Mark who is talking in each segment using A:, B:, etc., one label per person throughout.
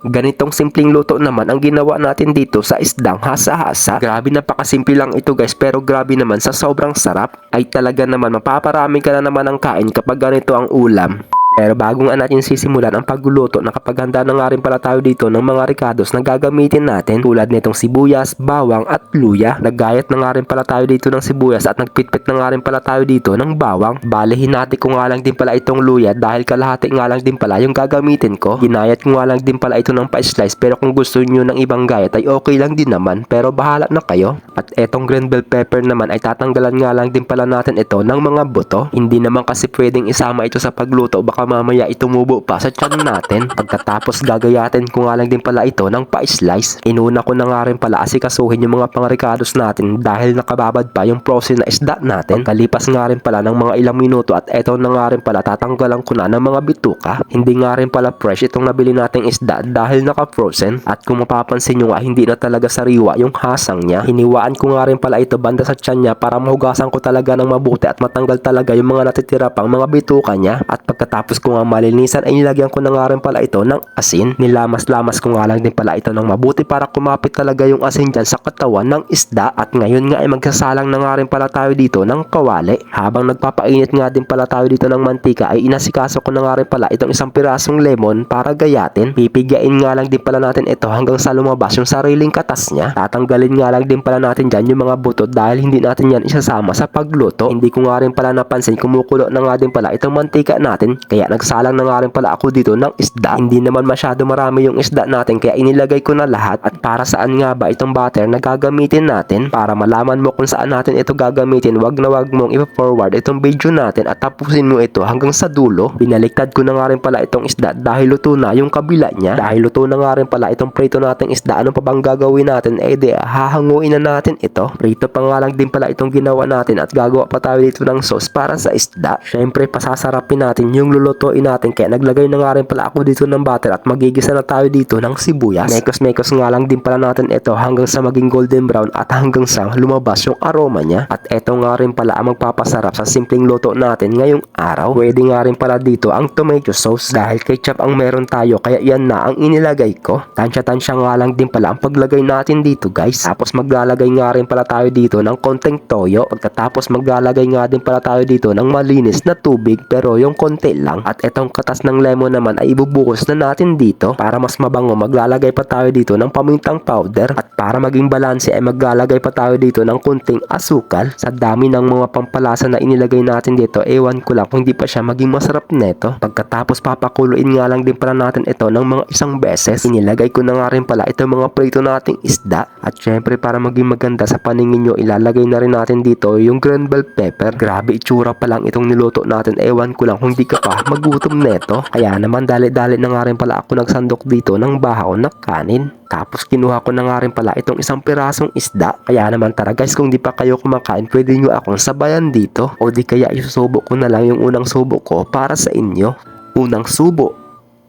A: Ganitong simpleng luto naman ang ginawa natin dito sa isdang hasa-hasa. Grabe napakasimple lang ito guys pero grabe naman sa sobrang sarap ay talaga naman mapaparami ka na naman ng kain kapag ganito ang ulam. Pero bago nga natin sisimulan ang pagluluto, nakapaghanda na nga rin pala tayo dito ng mga ricados na gagamitin natin tulad nitong sibuyas, bawang at luya. Naggayat na nga rin pala tayo dito ng sibuyas at nagpitpit na nga rin pala tayo dito ng bawang. Balihin natin ko nga lang din pala itong luya dahil kalahati nga lang din pala yung gagamitin ko. Ginayat ko nga lang din pala ito ng pa-slice pero kung gusto niyo ng ibang gayat ay okay lang din naman pero bahala na kayo. At etong green bell pepper naman ay tatanggalan nga lang din pala natin ito ng mga buto. Hindi naman kasi pwedeng isama ito sa pagluto baka mamaya itumubo pa sa tiyan natin. Pagkatapos gagayatin ko nga lang din pala ito ng pa-slice. Inuna ko na nga rin pala asikasuhin yung mga pangricados natin dahil nakababad pa yung frozen na isda natin. Kalipas nga rin pala ng mga ilang minuto at eto na nga rin pala tatanggalan ko na ng mga bituka. Hindi nga rin pala fresh itong nabili nating isda dahil naka-frozen. At kung mapapansin nyo nga hindi na talaga sariwa yung hasang niya. Hiniwaan ko nga rin pala ito banda sa tiyan niya para mahugasan ko talaga ng mabuti at matanggal talaga yung mga natitira pang mga bituka niya. At pagkatapos ko nga malinisan ay nilagyan ko na nga rin pala ito ng asin. Nilamas-lamas ko nga lang din pala ito ng mabuti para kumapit talaga yung asin dyan sa katawan ng isda. At ngayon nga ay magsasalang na nga rin pala tayo dito ng kawali. Habang nagpapainit nga din pala tayo dito ng mantika ay inasikaso ko na nga rin pala itong isang pirasong lemon para gayatin. Pipigain nga lang din pala natin ito hanggang sa lumabas yung sariling katas niya. Tatanggalin nga lang din pala natin dyan yung mga buto dahil hindi natin yan isasama sa pagluto. Hindi ko nga rin pala napansin kumukulo na nga din pala itong mantika natin kaya nagsalang na nga rin pala ako dito ng isda. Hindi naman masyado marami yung isda natin kaya inilagay ko na lahat at para saan nga ba itong butter na gagamitin natin para malaman mo kung saan natin ito gagamitin wag na wag mong i-forward itong video natin at tapusin mo ito hanggang sa dulo. Binaliktad ko na nga rin pala itong isda dahil luto na yung kabila niya. Dahil luto na nga rin pala itong prito nating isda. Ano pa bang gagawin natin? Eh di hahanguin na natin ito. Prito pa nga lang din pala itong ginawa natin at gagawa pa tayo dito ng sauce para sa isda. Syempre pasasarapin natin yung lulutuin natin kaya naglagay na nga rin pala ako dito ng butter at magigisa na tayo dito ng sibuyas. Mekos-mekos nga lang din pala natin ito hanggang sa maging golden brown at hanggang sa lumabas yung aroma niya. At eto nga rin pala ang magpapasarap sa simpleng luto natin ngayong araw. Pwede nga rin pala dito ang tomato sauce dahil ketchup ang meron tayo kaya yan na ang inilagay ko. Tansya-tansya nga lang din pala ang paglagay natin dito guys. Tapos maglalagay nga rin pala tayo dito ng konting toyo. Pagkatapos maglalagay nga din pala tayo dito ng malinis na tubig pero yung konti lang. At etong katas ng lemon naman ay ibubuhos na natin dito para mas mabango. Maglalagay pa tayo dito ng pamintang powder. At para maging balanse ay maglalagay pa tayo dito ng kunting asukal. Sa dami ng mga pampalasa na inilagay natin dito ewan ko lang kung hindi pa siya maging masarap neto. Pagkatapos papakuluin nga lang din pala natin ito ng mga isang beses. Inilagay ko na nga rin pala ito mga prito nating isda. At syempre para maging maganda sa paningin nyo ilalagay na rin natin dito yung green bell pepper. Grabe itsura pa lang itong niluto natin. Ewan ko lang kung di ka pa magutom neto kaya naman dali-dali na nga rin pala ako nagsandok dito ng bahaw na kanin tapos kinuha ko na nga rin pala itong isang pirasong isda. Kaya naman tara guys kung di pa kayo kumakain pwede nyo akong sabayan dito. O di kaya isusubo ko na lang yung unang subo ko para sa inyo. Unang subo.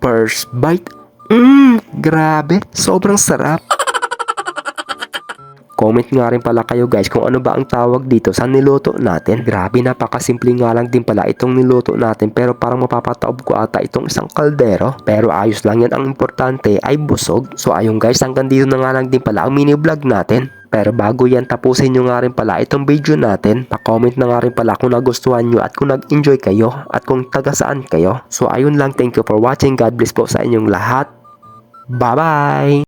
A: First bite. Mmm, grabe. Sobrang sarap. Comment nga rin pala kayo guys kung ano ba ang tawag dito sa niluto natin. Grabe napakasimple nga lang din pala itong niluto natin pero parang mapapataob ko ata itong isang kaldero. Pero ayos lang yan ang importante ay busog. So ayun guys hanggang dito na nga lang din pala ang mini vlog natin. Pero bago yan tapusin nyo nga rin pala itong video natin, pa-comment na nga rin pala kung nagustuhan nyo at kung nag-enjoy kayo at kung taga saan kayo. So ayun lang, thank you for watching. God bless po sa inyong lahat. Bye-bye!